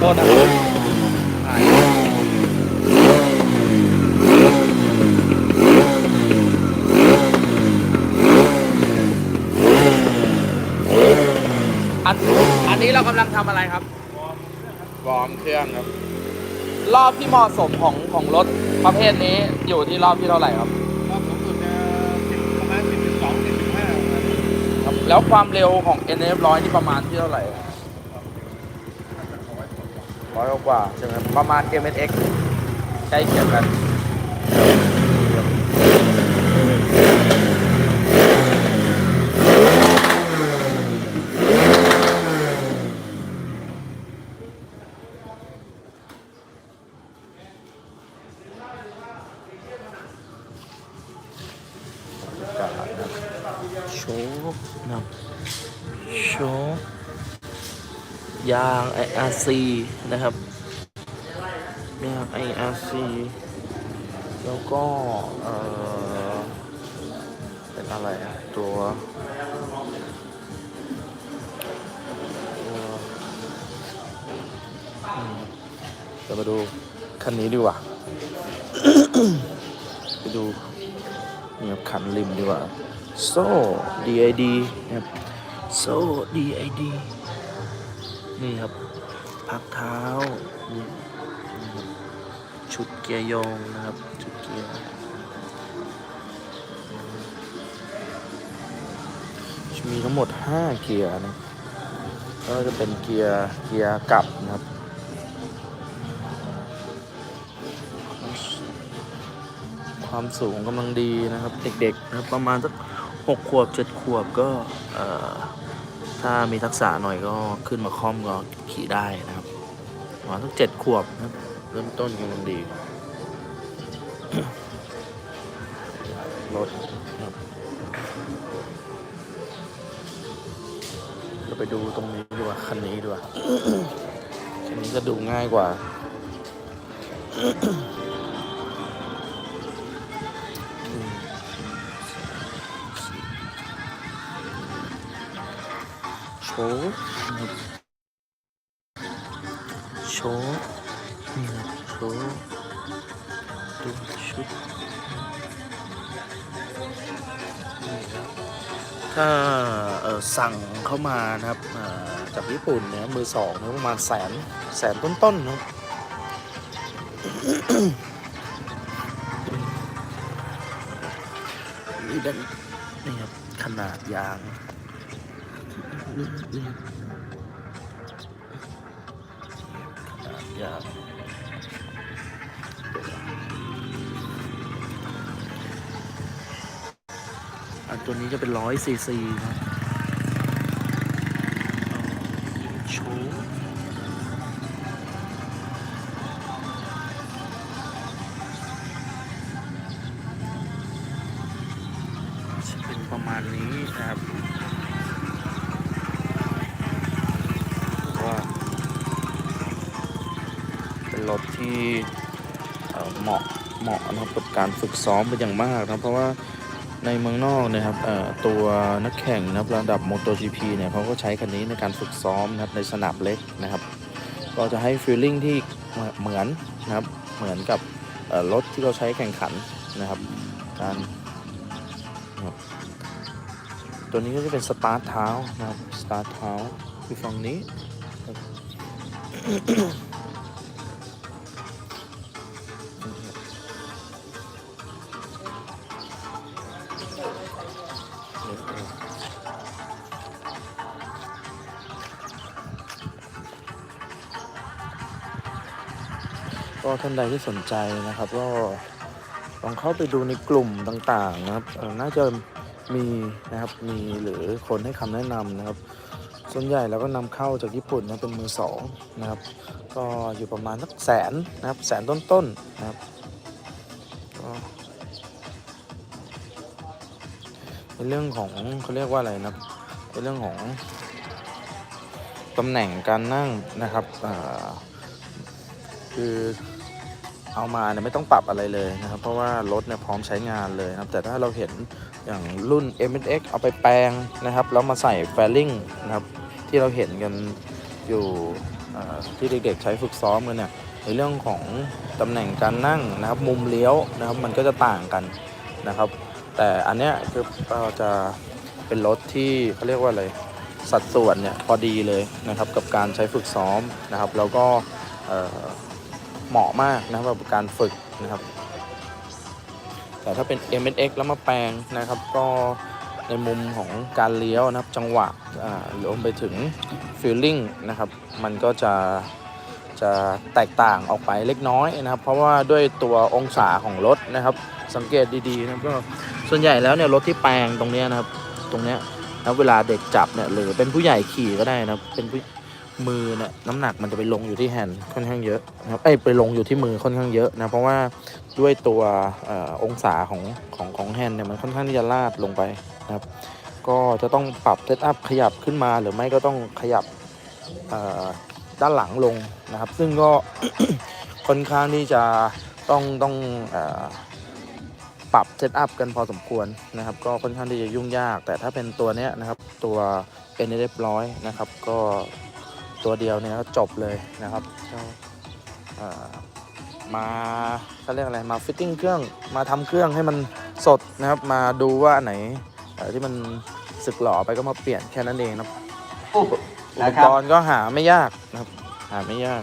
โทษนะครับถ่ายอันอันนี้เรากำลังทำอะไรครับ วอร์มเครื่องครับ รอบที่เหมาะสมของของรถประเภทนี้อยู่ที่รอบที่เท่าไหร่ครับ รอบสูงสุดจะสิบประมาณสิบสิบสองสิบสิบห้าครับ แล้วความเร็วของ N F ร้อยนี่ประมาณที่เท่าไหร่ร้้อยกว่าใช่ไหมประมาณ M S X ใกล้เคียงกันโชว์นะโชว์ ยาง IRC นะครับ ยาง IRC แล้วก็ เอ่อเป็นอะไรอะตัวตัวอืมเดี๋ยวมาดูคันนี้ดีกว่า ไปดูเนี่ครับขันริมดีกว่า โซ่ DID นะครับ โซ่ DID นี่ครับ พักเท้านี่นี่ครับชุดเกียร์ยงนะครับ ชุดเกียร์มีทั้งหมด 5 เกียร์นะก็จะเป็นเกียร์เกียร์กลับนะครับความสูงกำลังดีนะครับ เด็กๆนะครับประมาณสักหกขวบเจ็ดขวบก็ ถ้ามีทักษะหน่อยก็ขึ้นมาคล่อมก็ขี่ได้นะครับประมาณสักเจ็ดขวบนะครับ เริ่มต้นกำลังดี รถนะครับเราไปดูตรงนี้ดีกว่า คันนี้ดีกว่า คันนี้จะดูง่ายกว่า โชว์นะครับโชว์นี่นะโชว์ดูชุดนี่ครับถ้าเอ่อสั่งเข้ามานะครับอ่อจากญี่ปุ่นเนี่ยมือสองนี่ประมาณแสนแสนต้นๆนะครับนี่ด้านนี่ครับขนาดยาง ยากอันตัวนี้จะเป็นร้อยซีซีครับโชว์ รถที่เหมาะเหมาะนะครับกับการฝึกซ้อมเป็นอย่างมากนะเพราะว่าในเมืองนอกนะครับตัวนักแข่งนะครับระดับ MotoGP เนี่ยเขาก็ใช้คันนี้ในการฝึกซ้อมนะครับในสนามเล็กนะครับ ก็จะให้ฟีลลิ่งที่เหมือนนะครับเหมือนกับรถที่เราใช้แข่งขันนะครับ การตัวนี้ก็จะเป็นสตาร์ทเท้านะครับสตาร์ทเท้าคือฝั่งนี้ ก็ท่านใดที่สนใจนะครับ ก็ลองเข้าไปดูในกลุ่มต่างๆนะครับน่าจะมีนะครับมีหรือคนให้คำแนะนำนะครับ ส่วนใหญ่เราก็นำเข้าจากญี่ปุ่นนะเป็นมือสองนะครับ ก็อยู่ประมาณสักแสนนะครับแสนต้นๆนะครับก็ในเรื่องของเขาเรียกว่าอะไรนะครับในเรื่องของตำแหน่งการนั่งนะครับคือ เอามาเนี่ยไม่ต้องปรับอะไรเลยนะครับ เพราะว่ารถเนี่ยพร้อมใช้งานเลยนะครับ แต่ถ้าเราเห็นอย่างรุ่น m x เอาไปแปลงนะครับแล้วมาใส่แฟลิงนะครับที่เราเห็นกันอยู่ที่เด็กๆใช้ฝึกซ้อมกันเนี่ยในเรื่องของตำแหน่งการนั่งนะครับ มุมเลี้ยวนะครับ มันก็จะต่างกันนะครับ แต่อันเนี้ยคือก็จะเป็นรถที่เขาเรียกว่าอะไรสัดส่วนเนี่ยพอดีเลยนะครับกับการใช้ฝึกซ้อมนะครับ แล้วก็ เหมาะมากนะครับกับการฝึกนะครับ แต่ถ้าเป็น m x แล้วมาแปลงนะครับ ก็ในมุมของการเลี้ยวนะครับจังหวะอ่ารวมไปถึง feeling นะครับ มันก็จะจะแตกต่างออกไปเล็กน้อยนะครับ เพราะว่าด้วยตัวองศาของรถนะครับ สังเกตดีๆนะครับก็ส่วนใหญ่แล้วเนี่ยรถที่แปลงตรงเนี้ยนะครับ ตรงเนี้ยนะเวลาเด็กจับเนี่ยหรือเป็นผู้ใหญ่ขี่ก็ได้นะครับเป็นผู้ มือเนี่ยน้ำหนักมันจะไปลงอยู่ที่แฮนด์ค่อนข้างเยอะนะครับเอ้ไปลงอยู่ที่มือค่อนข้างเยอะนะเพราะว่าด้วยตัวออองศาของของของแฮนด์เนี่ยมันค่อนข้างที่จะลาดลงไปนะครับ ก็จะต้องปรับเซตอัพขยับขึ้นมาหรือไม่ก็ต้องขยับด้านหลังลงนะครับ ซึ่งก็ค่อนข้างที่จะต้องต้องอปรับเซตอัพกันพอสมควรนะครับ ก็ค่อนข้างที่จะยุ่งยาก แต่ถ้าเป็นตัวเนี้ยนะครับตัวเป็นเรียบร้อยนะครับ ก็ ตัวเดียวเนี่ยก็จบเลยนะครับก็เอ่อมาเขาเรียกอะไรมาฟิตติ้งเครื่องมาทำเครื่องให้มันสดนะครับ มาดูว่าอันไหนเอ่อที่มันสึกหล่อไปก็มาเปลี่ยนแค่นั้นเองนะครับอุปนะกครับรณ์ก็หาไม่ยากนะครับ หาไม่ยาก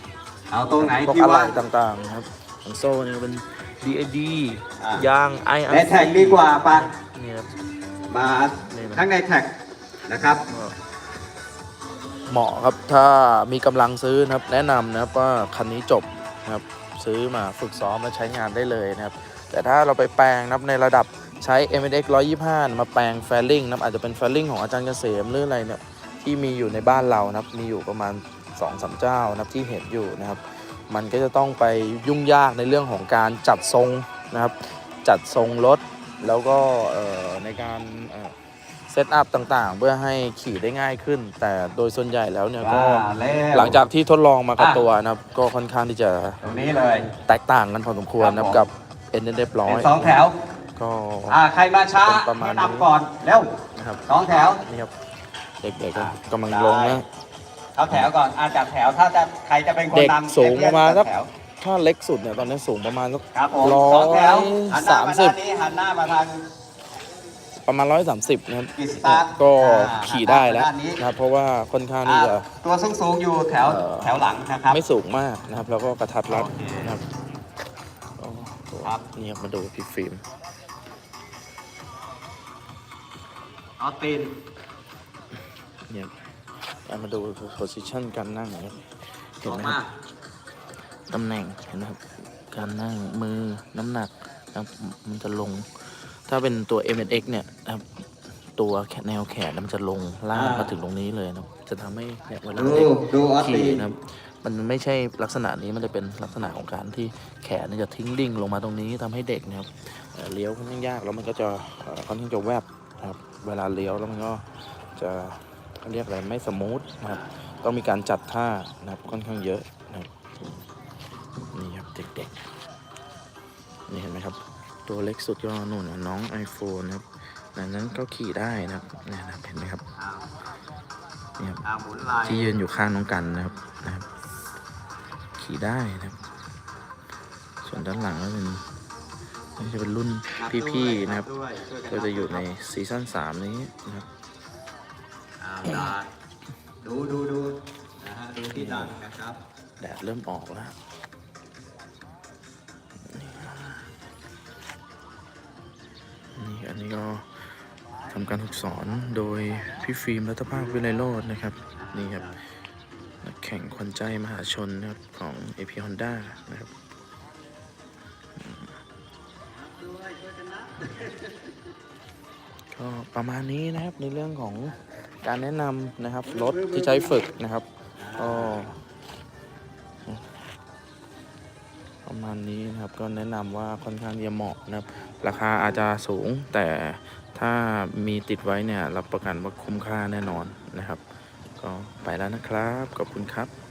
เอาตรงไหนพวกที่อะไรว่าต่างๆนะครับของโซ่เนี่ยเป็น DAD อะยาง i ในแท็กดีกว่าปะนี่ครับมานี่นะทั้งในแท็กนะครับก็ เหมาะครับถ้ามีกำลังซื้อนะครับแนะนำนะครับว่าคันนี้จบนะครับซื้อมาฝึกซ้อมและใช้งานได้เลยนะครับแต่ถ้าเราไปแปลงนะครับในระดับใช้ m x 125 มาแปลงแฟลลิงนะครับอาจจะเป็นแฟลลิงของอาจารย์เกษมหรืออะไรเนี่ยที่มีอยู่ในบ้านเรานะครับมีอยู่ประมาณ2อสเจ้านะครับที่เห็นอยู่นะครับ มันก็จะต้องไปยุ่งยากในเรื่องของการจัดทรงนะครับ จัดทรงรถแล้วก็ในการ ซตอัพต่างๆ เพื่อให้ขี่ได้ง่ายขึ้น แต่โดยส่วนใหญ่แล้วเนี่ยก็อ่าแล้วหลังจากที่ทดลองมากับอะตัวนะครับ ก็ค่อนข้างที่จะตรงนี้เลยแตกต่างกันพอสมควรนะครับครักับบผมเอ็นเรียบร้อเป็นยสองแถว ก็ อ่าใครมาช้าเป็นประมาณ แนะนำก่อนเร็วนะครับสองแถว นี่ครับเด็กๆก็อะกำลังลงนะ เอาแถวก่อนอาจัดแถวถ้าจะใครจะเป็นคนเด็กนำสูงประมาณสักแถวถ้าเล็กสุดเนี่ยตอนนี้สูงประมาณสัก ครับผมร้อยสองแถวหันหน้ามาสามสิบทางนี้หันหน้ามาทาง ประมาณ 130นะครับกิจสตาร์ทก็อ่าขี่ได้แล้วด้านนี้นะครับเพราะว่าค่อนข้างที่จะอ่าตัวสูงสูงๆอยู่แถวเอ่อ แถวหลังนะครับ ไม่สูงมากนะครับ แล้วก็กระทัดรัดโอเคนะครับก็ตัวครับ นี่ครับมาดูพี่ฟิล์มออสตินเนี่ยเอามาดูโพสิชันการนั่งนะครับเห็อนอกไหมคมารับตำแหน่งเห็นไหมครับการนั่งมือน้ำหนักนะครับมันจะลง ถ้าเป็นตัว m x เนี่ยนะครับตัวแนวแขนมันจะลงลากมาถึงตรงนี้เลยนะครับจะทำให้เนี่ยเวลาดูเด็กดูออสติขี่นนะครับมันไม่ใช่ลักษณะนี้มันจะเป็นลักษณะของการที่แขนเนี่ยจะทิ้งดิ่งลงมาตรงนี้ทำให้เด็กนะครับเอ่อเลี้ยวค่อนข้างยากแล้วมันก็จะเอ่อค่อนข้างจะแวบนะครับเวลาเลี้ยวแล้วมันก็จะเขาเรียกอะไรไม่สมูทนะครับต้องมีการจัดท่านะครับค่อนข้างเยอะนะครับนี่ครับเด็กๆนี่เห็นไหมครับ ตัวเล็กสุดก็นู่นนะน้อง iPhone นะครับอันนั้นก็ขี่ได้นะครับเนี่ยนะครับเห็นไหมครับอ้าวเนี่ยครับอ้าวหมุนลายที่ยืนอยู่ข้างน้องกันนะครับนะครับ ขี่ได้นะครับ ส่วนด้านหลังก็เป็นนี่จะเป็นรุ่นพี่ๆนะครับด้วยช่วยก็จะอยู่ในครับซีซั่น3นี้นะครับอ้าวดาดดูดูดูนะฮะดูที่ดันนะครับแดดเริ่มออกแล้ว นี่อันนี้ก็ทำการฝึกสอนโดยพี่ฟิล์มรัตภาพวิไลโรจน์นะครับ นี่ครับนักแข่งขวัญใจมหาชนนะครับของ AP Honda นะครับก็ประมาณนี้นะครับในเรื่องของการแนะนำนะครับรถที่ใช้ฝึกนะครับก็ประมาณนี้นะครับก็แนะนำว่าค่อนข้างจะเหมาะนะครับ ราคาอาจจะสูงแต่ถ้ามีติดไว้เนี่ยรับประกันว่าคุ้มค่าแน่นอนนะครับ ก็ไปแล้วนะครับ ขอบคุณครับ